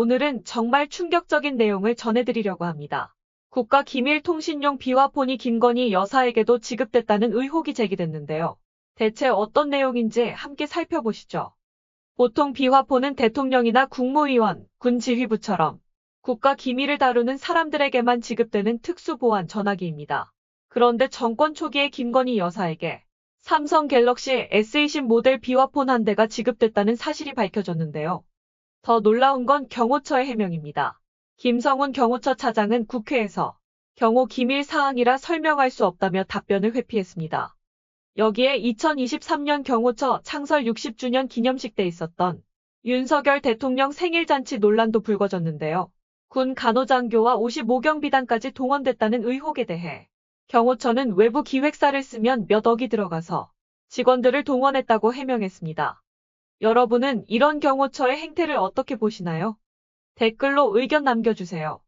오늘은 정말 충격적인 내용을 전해드리려고 합니다. 국가 기밀통신용 비화폰이 김건희 여사에게도 지급됐다는 의혹이 제기됐는데요. 대체 어떤 내용인지 함께 살펴보시죠. 보통 비화폰은 대통령이나 국무위원, 군 지휘부처럼 국가 기밀을 다루는 사람들에게만 지급되는 특수보안 전화기입니다. 그런데 정권 초기에 김건희 여사에게 삼성 갤럭시 S20 모델 비화폰 한 대가 지급됐다는 사실이 밝혀졌는데요. 더 놀라운 건 경호처의 해명입니다. 김성훈 경호처 차장은 국회에서 경호 기밀 사항이라 설명할 수 없다며 답변을 회피했습니다. 여기에 2023년 경호처 창설 60주년 기념식 때 있었던 윤석열 대통령 생일잔치 논란도 불거졌는데요. 군 간호장교와 55경비단까지 동원됐다는 의혹에 대해 경호처는 외부 기획사를 쓰면 몇 억이 들어가서 직원들을 동원했다고 해명했습니다. 여러분은 이런 경호처의 행태를 어떻게 보시나요? 댓글로 의견 남겨주세요.